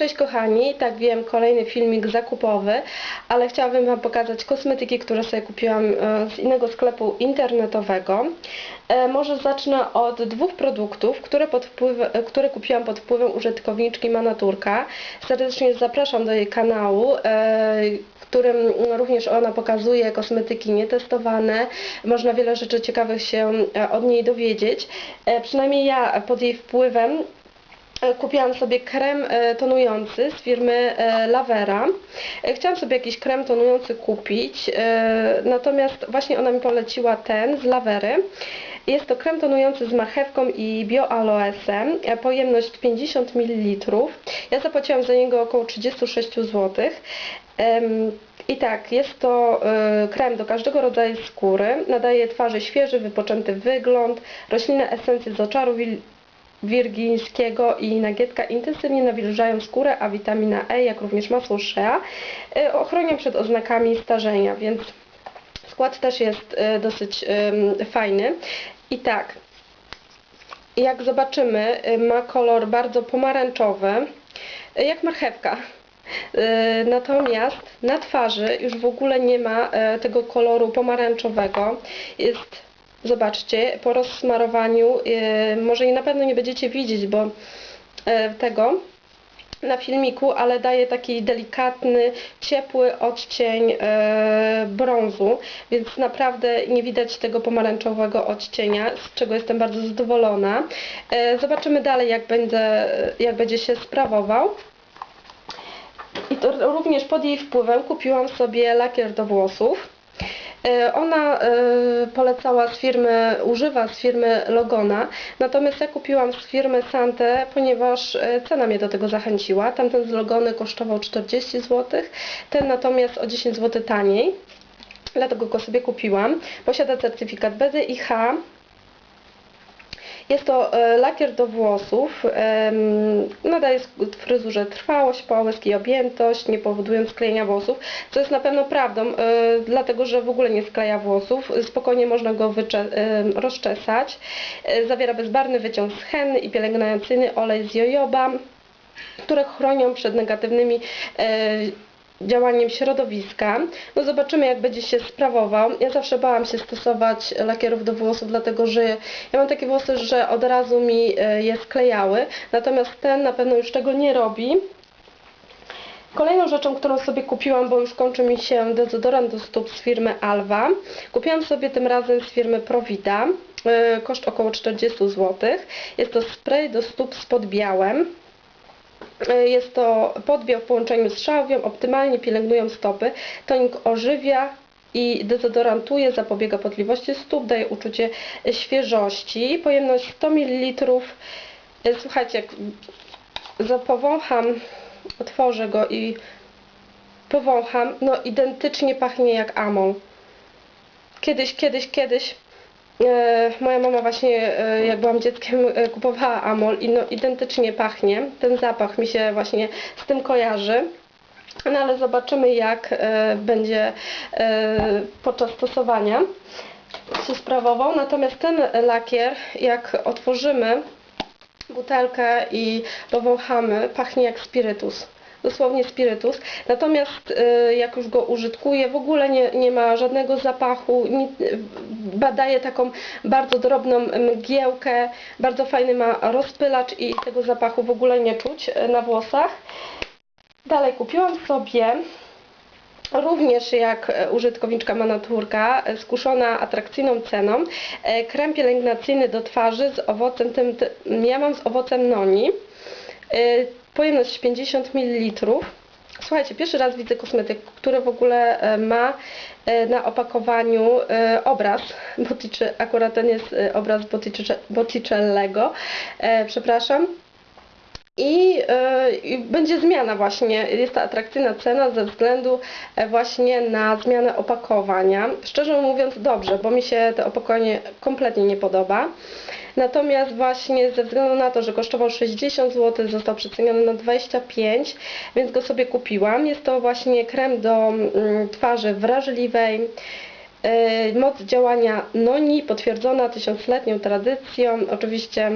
Cześć kochani, tak wiem, kolejny filmik zakupowy, ale chciałabym Wam pokazać kosmetyki, które sobie kupiłam e, z innego sklepu internetowego. E, Może zacznę od dwóch produktów, które, pod wpływ, e, które kupiłam pod wpływem użytkowniczki Manaturka. Serdecznie zapraszam do jej kanału, w którym również ona pokazuje kosmetyki nietestowane. Można wiele rzeczy ciekawych się od niej dowiedzieć. Przynajmniej ja pod jej wpływem Kupiłam sobie krem e, tonujący z firmy e, Lavera. E, Chciałam sobie jakiś krem tonujący kupić, e, natomiast właśnie ona mi poleciła ten z Lavery. Jest to krem tonujący z marchewką i bioaloesem, e, pojemność 50 ml. Ja zapłaciłam za niego około 36 zł. I tak, jest to e, krem do każdego rodzaju skóry, nadaje twarzy świeży, wypoczęty wygląd, roślinne esencje z oczaru wil- wirgińskiego i nagietka intensywnie nawilżają skórę, a witamina E, jak również masło shea e, ochronią przed oznakami starzenia, więc skład też jest e, dosyć fajny. I tak, jak zobaczymy, e, ma kolor bardzo pomarańczowy, jak marchewka. Natomiast na twarzy już w ogóle nie ma tego koloru pomarańczowego. Jest Zobaczcie, po rozsmarowaniu, e, może i na pewno nie będziecie widzieć, bo e, tego na filmiku, ale daje taki delikatny, ciepły odcień e, brązu, więc naprawdę nie widać tego pomarańczowego odcienia, z czego jestem bardzo zadowolona. E, zobaczymy dalej, jak, będę, jak będzie się sprawował. I to również pod jej wpływem kupiłam sobie lakier do włosów. E, Ona e, polecała z firmy, używa z firmy Logona, natomiast ja kupiłam z firmy Sante, ponieważ e, cena mnie do tego zachęciła. Tamten z Logony kosztował 40 zł, ten natomiast o 10 zł taniej. Dlatego go sobie kupiłam. Posiada certyfikat BDIH, jest to e, lakier do włosów, nadaje fryzurze trwałość, połysk i objętość, nie powodując sklejenia włosów, co jest na pewno prawdą, e, dlatego że w ogóle nie skleja włosów, spokojnie można go rozczesać. E, Zawiera bezbarwny wyciąg z henny i pielęgnacyjny olej z jojoba, które chronią przed negatywnymi działaniem środowiska. No zobaczymy jak będzie się sprawował. Ja zawsze bałam się stosować lakierów do włosów, dlatego że ja mam takie włosy, że od razu mi e, je sklejały. Natomiast ten na pewno już tego nie robi. Kolejną rzeczą, którą sobie kupiłam, bo już kończy mi się dezodorant do stóp z firmy Alva. Kupiłam sobie tym razem z firmy Provida. e, Koszt około 40 zł. Jest to spray do stóp z podbiałem. E, Jest to podbiał w połączeniu z szałwią, optymalnie pielęgnują stopy. Tonik ożywia i dezodorantuje, zapobiega potliwości stóp, daje uczucie świeżości. Pojemność 100 ml. E, Słuchajcie, jak zapowącham, otworzę go i powącham, no identycznie pachnie jak amol. Kiedyś, kiedyś, kiedyś moja mama właśnie e, jak byłam dzieckiem e, kupowała amol i no identycznie pachnie. Ten zapach mi się właśnie z tym kojarzy. No ale zobaczymy jak e, będzie e, podczas stosowania się sprawował. Natomiast ten lakier jak otworzymy butelkę i powąchamy, pachnie jak spirytus. Dosłownie spirytus. Natomiast y, jak już go użytkuję, w ogóle nie, nie ma żadnego zapachu, ni, badaje taką bardzo drobną mgiełkę, bardzo fajny ma rozpylacz i tego zapachu w ogóle nie czuć y, na włosach. Dalej kupiłam sobie Również jak e, użytkowniczka Manaturka, e, skuszona atrakcyjną ceną, e, krem pielęgnacyjny do twarzy z owocem, tym, ja mam z owocem noni, pojemność 50 ml. Słuchajcie, pierwszy raz widzę kosmetyk, który w ogóle e, ma e, na opakowaniu e, obraz, Bottice, akurat ten jest obraz Bottice- Botticellego, przepraszam, i, I będzie zmiana właśnie, jest ta atrakcyjna cena ze względu właśnie na zmianę opakowania. Szczerze mówiąc dobrze, bo mi się to opakowanie kompletnie nie podoba. Natomiast właśnie ze względu na to, że kosztował 60 zł, został przeceniony na 25, więc go sobie kupiłam. Jest to właśnie krem do mm, twarzy wrażliwej. E, Moc działania Noni potwierdzona tysiącletnią tradycją. Oczywiście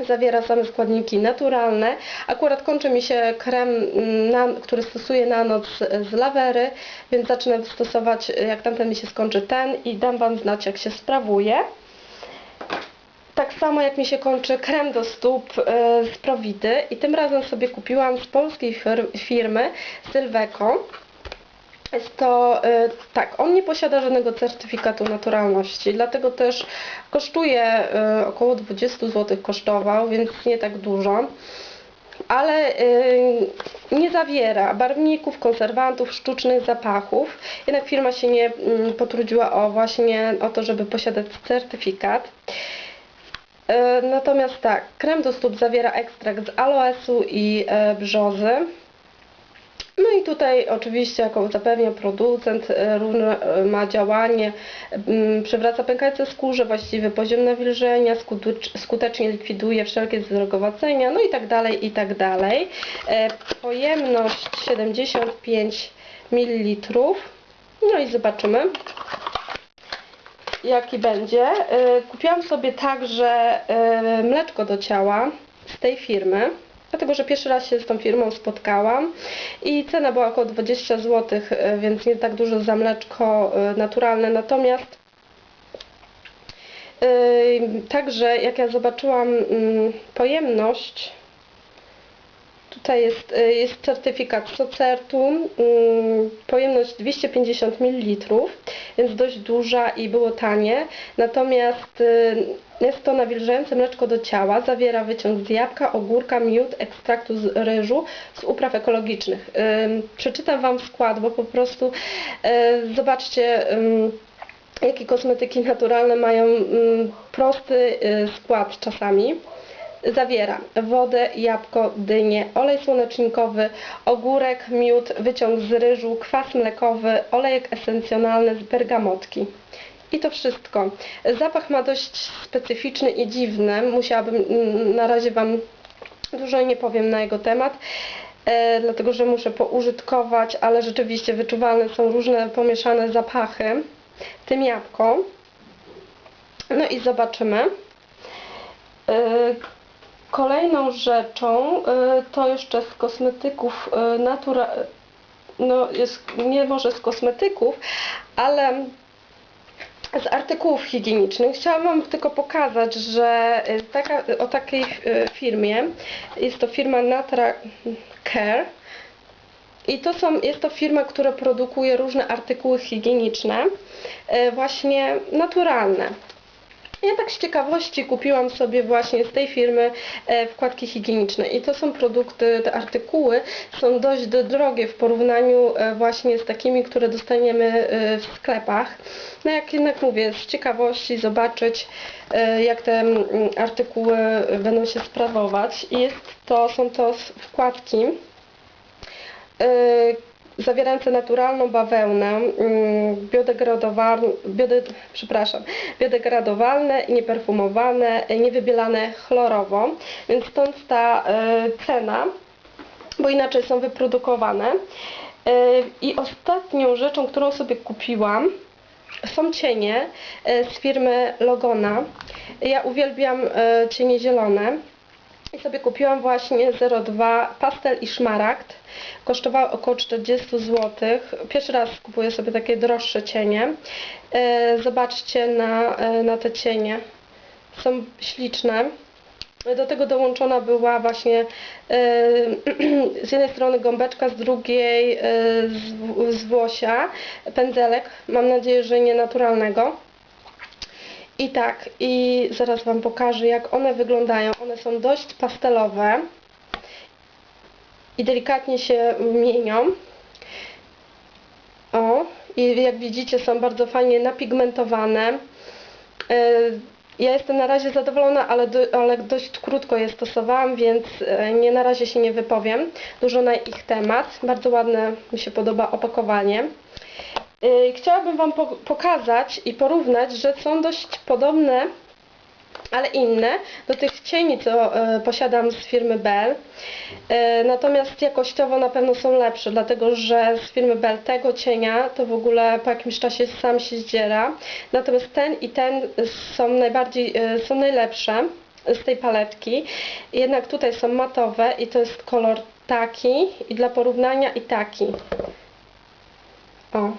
Zawiera same składniki naturalne. Akurat kończy mi się krem, mm, na, który stosuję na noc z lawery, więc zacznę stosować, jak tamten mi się skończy ten i dam Wam znać jak się sprawuje. Tak samo jak mi się kończy krem do stóp e, z Prowidy i tym razem sobie kupiłam z polskiej fir- firmy Sylweco. Jest to, e, tak, on nie posiada żadnego certyfikatu naturalności, dlatego też kosztuje e, około 20 zł kosztował, więc nie tak dużo. Ale nie zawiera barwników, konserwantów, sztucznych zapachów. Jednak firma się nie mm, potrudziła o właśnie o to, żeby posiadać certyfikat. E, Natomiast tak, krem do stóp zawiera ekstrakt z aloesu i e, brzozy. No i tutaj oczywiście, jako zapewnia producent, e, ma działanie, m, przywraca pękające skórze, właściwy poziom nawilżenia, skutecz- skutecznie likwiduje wszelkie zdrogowacenia, no i tak dalej, i tak dalej. Pojemność 75 ml. No i zobaczymy jaki będzie. E, Kupiłam sobie także e, mleczko do ciała z tej firmy, dlatego że pierwszy raz się z tą firmą spotkałam i cena była około 20 zł, e, więc nie tak dużo za mleczko naturalne. Natomiast także jak ja zobaczyłam mm, pojemność Tutaj jest, y, jest certyfikat Socertu, ym, pojemność 250 ml, więc dość duża i było tanie. Natomiast y, jest to nawilżające mleczko do ciała, zawiera wyciąg z jabłka, ogórka, miód, ekstraktu z ryżu z upraw ekologicznych. Przeczytam Wam skład, bo po prostu y, zobaczcie jakie kosmetyki naturalne mają prosty y, skład czasami zawiera wodę, jabłko, dynię, olej słonecznikowy, ogórek, miód, wyciąg z ryżu, kwas mlekowy, olejek esencjonalny z bergamotki. I to wszystko. Zapach ma dość specyficzny i dziwny. Musiałabym, mm, na razie Wam dużo nie powiem na jego temat, e, dlatego że muszę poużytkować, ale rzeczywiście wyczuwalne są różne pomieszane zapachy, tym jabłko. No i zobaczymy. Kolejną rzeczą y, to jeszcze z kosmetyków y, natura... no jest nie może z kosmetyków, ale z artykułów higienicznych. Chciałam Wam tylko pokazać, że taka, o takiej y, firmie, jest to firma Natra Care i to są, jest to firma, która produkuje różne artykuły higieniczne, właśnie naturalne. Ja tak z ciekawości kupiłam sobie właśnie z tej firmy e, wkładki higieniczne i to są produkty, te artykuły są dość drogie w porównaniu e, właśnie z takimi, które dostaniemy e, w sklepach. No jak jednak mówię, z ciekawości zobaczyć jak te mm, artykuły będą się sprawować jest to, są to wkładki zawierające naturalną bawełnę, mm, biodegradowalne, biode, przepraszam, biodegradowalne, nieperfumowane, niewybielane chlorowo, więc stąd ta e, cena, bo inaczej są wyprodukowane. E, I ostatnią rzeczą, którą sobie kupiłam, są cienie e, z firmy Logona. Ja uwielbiam e, cienie zielone. I sobie kupiłam właśnie 02 pastel i szmaragd. Kosztowały około 40 zł. Pierwszy raz kupuję sobie takie droższe cienie. E, Zobaczcie na, e, na te cienie. Są śliczne. Do tego dołączona była właśnie e, z jednej strony gąbeczka, z drugiej z, z włosia, pędzelek, mam nadzieję, że nie naturalnego. I tak, i zaraz Wam pokażę jak one wyglądają. One są dość pastelowe i delikatnie się mienią. O, i jak widzicie są bardzo fajnie napigmentowane. E, Ja jestem na razie zadowolona, ale, do, ale dość krótko je stosowałam, więc e, nie na razie się nie wypowiem dużo na ich temat. Bardzo ładne mi się podoba opakowanie. Y, Chciałabym Wam po- pokazać i porównać, że są dość podobne, ale inne do tych cieni, co e, posiadam z firmy Bell. E, Natomiast jakościowo na pewno są lepsze, dlatego że z firmy Bell tego cienia to w ogóle po jakimś czasie sam się zdziera. Natomiast ten i ten są najbardziej, e, są najlepsze. z tej paletki. Jednak tutaj są matowe i to jest kolor taki i dla porównania i taki. O.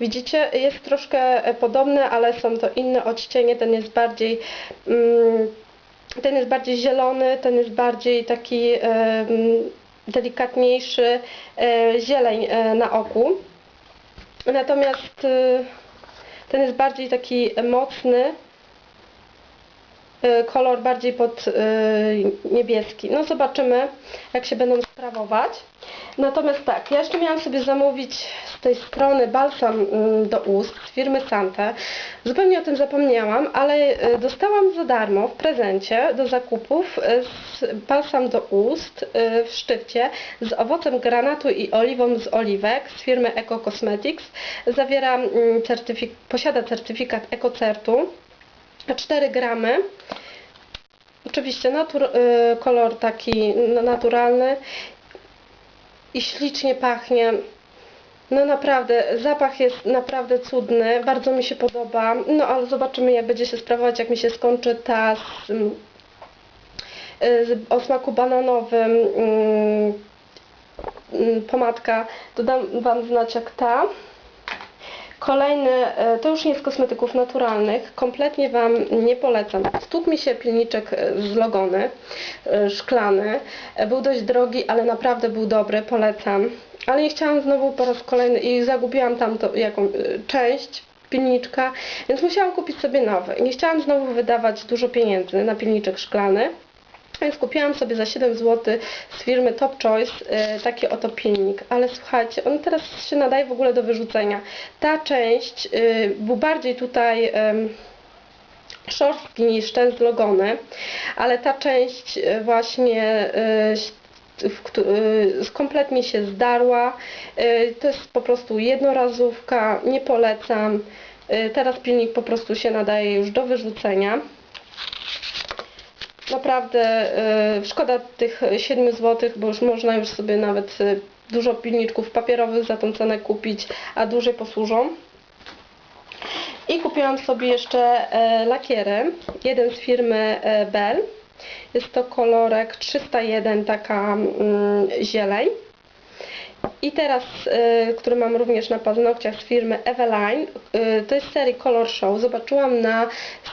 Widzicie, jest troszkę e, podobne, ale są to inne odcienie. Ten jest bardziej mm, ten jest bardziej zielony, ten jest bardziej taki delikatniejszy e, zieleń e, na oku. Natomiast ten jest bardziej taki mocny, kolor bardziej pod e, niebieski. No zobaczymy, jak się będą sprawować. Natomiast tak, ja jeszcze miałam sobie zamówić z tej strony balsam mm, do ust z firmy Sante. Zupełnie o tym zapomniałam, ale dostałam za darmo w prezencie do zakupów balsam do ust w sztywcie z owocem granatu i oliwą z oliwek z firmy Eco Cosmetics. Zawiera, mm, certyfik- posiada certyfikat EcoCertu 4 gramy. Oczywiście natur, y, kolor taki naturalny i ślicznie pachnie. No naprawdę, zapach jest naprawdę cudny, bardzo mi się podoba. No ale zobaczymy jak będzie się sprawować, jak mi się skończy ta z, y, z, o smaku bananowym mm, pomadka. Dodam Wam znać jak ta. Kolejny, e, to już nie z kosmetyków naturalnych, kompletnie Wam nie polecam. Stukł mi się pilniczek e, zlogony, e, szklany. Był dość drogi, ale naprawdę był dobry, polecam. Ale nie chciałam znowu po raz kolejny i zagubiłam tam to, jaką, część pilniczka, więc musiałam kupić sobie nowy. Nie chciałam znowu wydawać dużo pieniędzy na pilniczek szklany. Więc kupiłam sobie za 7 zł z firmy Top Choice y, taki oto pilnik, ale słuchajcie, on teraz się nadaje w ogóle do wyrzucenia. Ta część y, był bardziej tutaj szorstki niż ten zlogony, ale ta część y, właśnie kompletnie się zdarła. To jest po prostu jednorazówka, nie polecam. Teraz pilnik po prostu się nadaje już do wyrzucenia. Naprawdę y, szkoda tych 7 zł, bo już można już sobie nawet y, dużo pilniczków papierowych za tą cenę kupić, a dłużej posłużą. I kupiłam sobie jeszcze e, lakierę, jeden z firmy e, Bell. Jest to kolorek 301, taka mm, zieleń. I teraz, y, który mam również na paznokciach z firmy Eveline, y, to jest serii Color Show. Zobaczyłam na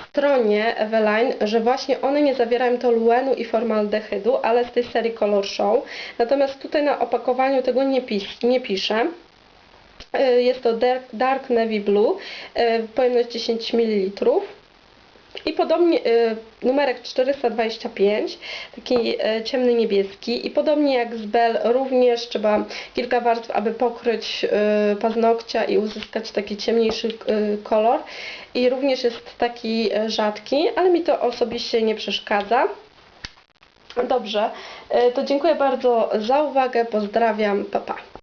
stronie Eveline, że właśnie one nie zawierają toluenu i formaldehydu, ale z tej serii Color Show. Natomiast tutaj na opakowaniu tego nie, pis nie pisze. Y, Jest to Dark, dark Navy Blue, y, pojemność 10 ml. I podobnie y, numerek 425, taki y, ciemny niebieski i podobnie jak z Bell również trzeba kilka warstw, aby pokryć y, paznokcia i uzyskać taki ciemniejszy kolor. I również jest taki rzadki, ale mi to osobiście nie przeszkadza. Dobrze, to dziękuję bardzo za uwagę, pozdrawiam, pa pa.